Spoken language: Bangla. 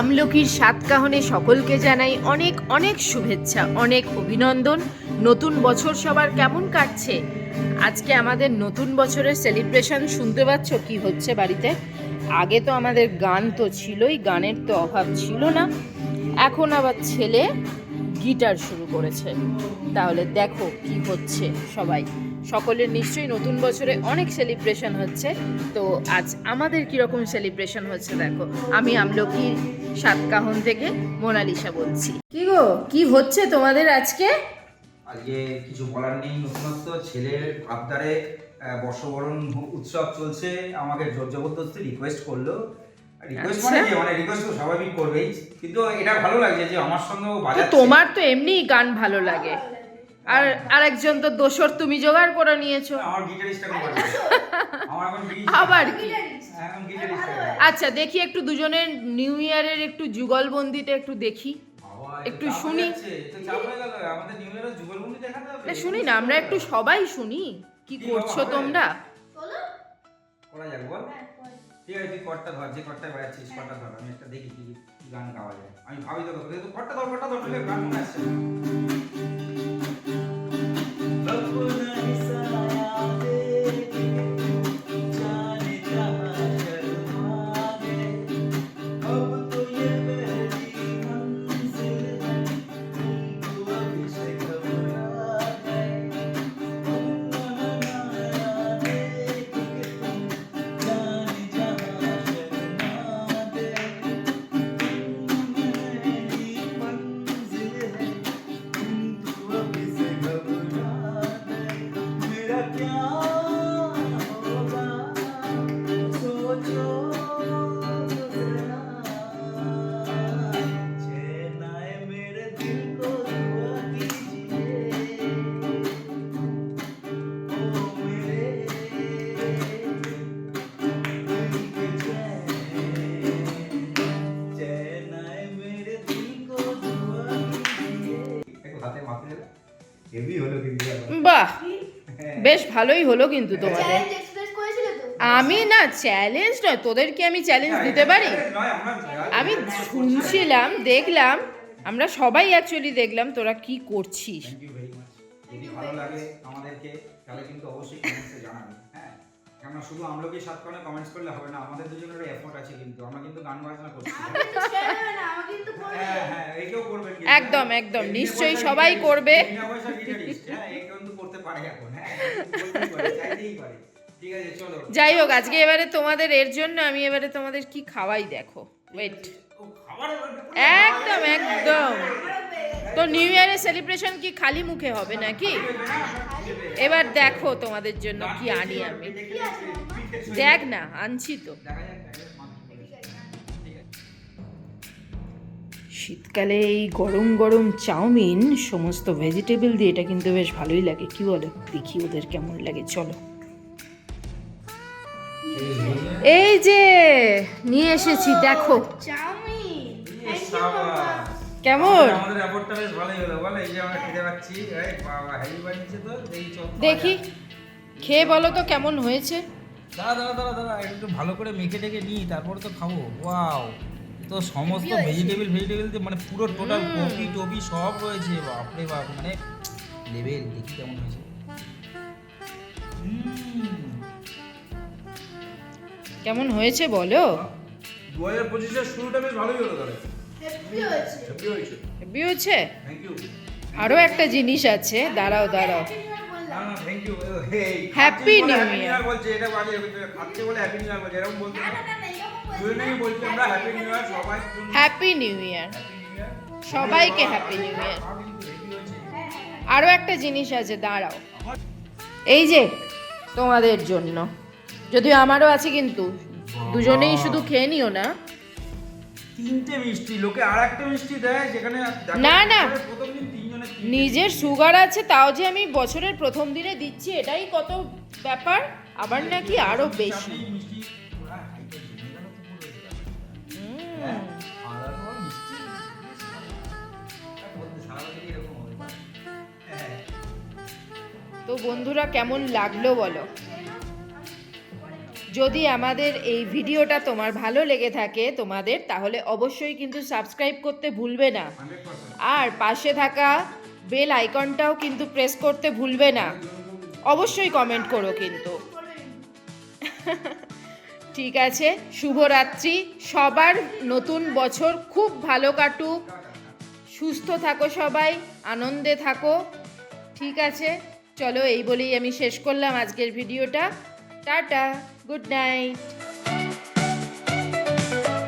আমলকির সাতকাহনে সকলকে জানাই অনেক অনেক শুভেচ্ছা, অনেক অভিনন্দন। নতুন বছর সবার কেমন কাটছে? আজকে আমাদের নতুন বছরের সেলিব্রেশন শুনতে পাচ্ছ? কি হচ্ছে বাড়িতে? আগে তো আমাদের গান তো ছিলই, গানের তো অভাব ছিল না। এখন আবার ছেলে গিটার শুরু করেছে। তাহলে দেখো কি হচ্ছে সবাই। সকলের নিশ্চয়ই নতুন বছরে অনেক সেলিব্রেশন হচ্ছে। তো আজ আমাদের কীরকম সেলিব্রেশন হচ্ছে দেখো। আমি আমলকি সাতকাহন থেকে মোনালিসা বলছি। কি গো কি হচ্ছে তোমাদের আজকে? আজকে কিছু বলার নেই নতুনত্ব ছেলের আবদারে বর্ষবরণ উৎসব চলছে। আমাকে জোর জবরদস্তি রিকোয়েস্ট করল রিকোয়েস্ট মানে আচ্ছা। কি? মানে রিকোয়েস্ট তো স্বাভাবিক করবেই। কিন্তু এটা ভালো লাগছে যে আমার বাজাচ্ছে। তোমার তো এমনিই গান ভালো লাগে। আর আরেকজন তো দোসর তুমি জোগাড় করে নিয়েছো। আবার কি? আচ্ছা দেখি একটু দুজনের নিউ ইয়ারের একটু যুগলবন্দিটা একটু দেখি। একটু শুনি। তো চাপ হয়ে গেল। আমাদের নিউ ইয়ারের যুগলবন্দি দেখাতে হবে? না শুনি না আমরা একটু সবাই শুনি। কি করছ তোমরা? করা যাক বল। ঠিক আছে তুই কটটা ধর যে কটটায় বাজাচ্ছিস কটটা ধর। আমি একটা দেখি কি কি গান গাওয়া যায়। আমি ভাবি তো কটটা ধর কটটা ধর গান মনে আসছে একটু বেশ ভালোই হলো কিন্তু তোমাদের। চ্যালেঞ্জ এক্সপ্রেস করেছিল তো? আমি না চ্যালেঞ্জ নয় তোদেরকে আমি চ্যালেঞ্জ দিতে পারি? আমি শুনছিলাম দেখলাম আমরা সবাই অ্যাকচুয়ালি দেখলাম তোরা কি করছিস? থ্যাংক ইউ ভেরি মাচ যদি ভালো লাগে আমাদেরকে তাহলে কিন্তু অবশ্যই কমেন্টসে জানাবেন হ্যাঁ? কেননা শুধু আমলোকে সাত করে কমেন্টস করলে হবে না আমাদের দুজনের এফোর্ট আছে কিন্তু আমরা কিন্তু গান বাজনা করছি আমাকে তো ছেড়ে দেবে না আমাকে কিন্তু করে হ্যাঁ হ্যাঁ এইটাও করবেন একদম, একদম, নিশ্চয়ই সবাই করবে। বিনা পয়সার guitarist, হ্যাঁ কিন্তু করতে পারে এখন। যাই হোক, আজকে এবারে তোমাদের এর জন্য আমি এবারে তোমাদের কি খাওয়াই দেখো। ওয়েট একদম একদম। তো নিউ ইয়ারের সেলিব্রেশন কি খালি মুখে হবে নাকি? এবার দেখো তোমাদের জন্য কি আনি আমি। দেখ না, আনছি তো। শীতকালে এই গরম গরম চাউমিন সমস্ত ভেজিটেবল দিয়ে এটা কিন্তু বেশ ভালোই লাগে। কি বলো? দেখি ওদের কেমন লাগে চলো। এই যে নিয়ে এসেছি দেখো। কেমন? দেখি খেয়ে বলো তো কেমন হয়েছে। দাঁড়া দাঁড়া দাঁড়া দাঁড়া একটু ভালো করে মেখে টেকে নিই তারপর তো খাব। ওয়াও। তো সমস্ত ভেজিটেবল ভেজিটেবল মানে পুরো টোটাল কপি টপি সব রয়েছে বাপরে বাপ মানে লেভেল দেখি কেমন হয়েছে। কেমন হয়েছে বলো? দু হাজার পঁচিশের শুরুটা বেশ ভালোই হলো তাহলে। হয়েছে। হ্যাপি আরও একটা জিনিস আছে দাঁড়াও দাঁড়াও। হ্যাপি না thank you Happy New Year. বলছে এটা বাজে খাচ্ছে বলে হ্যাপি নিউ ইয়ার বলছে এরকম এরকম বলছি আমরা হ্যাপি নিউ ইয়ার সবাই happy new year happy new year সবাইকে হ্যাপি নিউ ইয়ার আরও একটা জিনিস আছে দাঁড়াও। এই যে তোমাদের জন্য। যদিও আমারও আছে কিন্তু দুজনেই শুধু খেয়ে নিও না। তিনটে মিষ্টি লোকে আর একটা মিষ্টি দেয় যেখানে না, না। নিজের সুগার আছে তাও যে আমি বছরের প্রথম দিনে দিচ্ছি এটাই কত ব্যাপার? আবার নাকি আরও বেশি? তো বন্ধুরা, কেমন লাগল বলো? যদি আমাদের এই ভিডিওটা তোমার ভালো লেগে থাকে তোমাদের, তাহলে অবশ্যই কিন্তু সাবস্ক্রাইব করতে ভুলবে না। আর পাশে থাকা বেল আইকনটাও কিন্তু প্রেস করতে ভুলবে না। অবশ্যই কমেন্ট করো কিন্তু। ঠিক আছে, শুভরাত্রি। সবার নতুন বছর খুব ভালো কাটুক। সুস্থ থাকো সবাই, আনন্দে থাকো। ঠিক আছে। চলো এই বলেই আমি শেষ করলাম আজকের ভিডিওটা। Tata good night.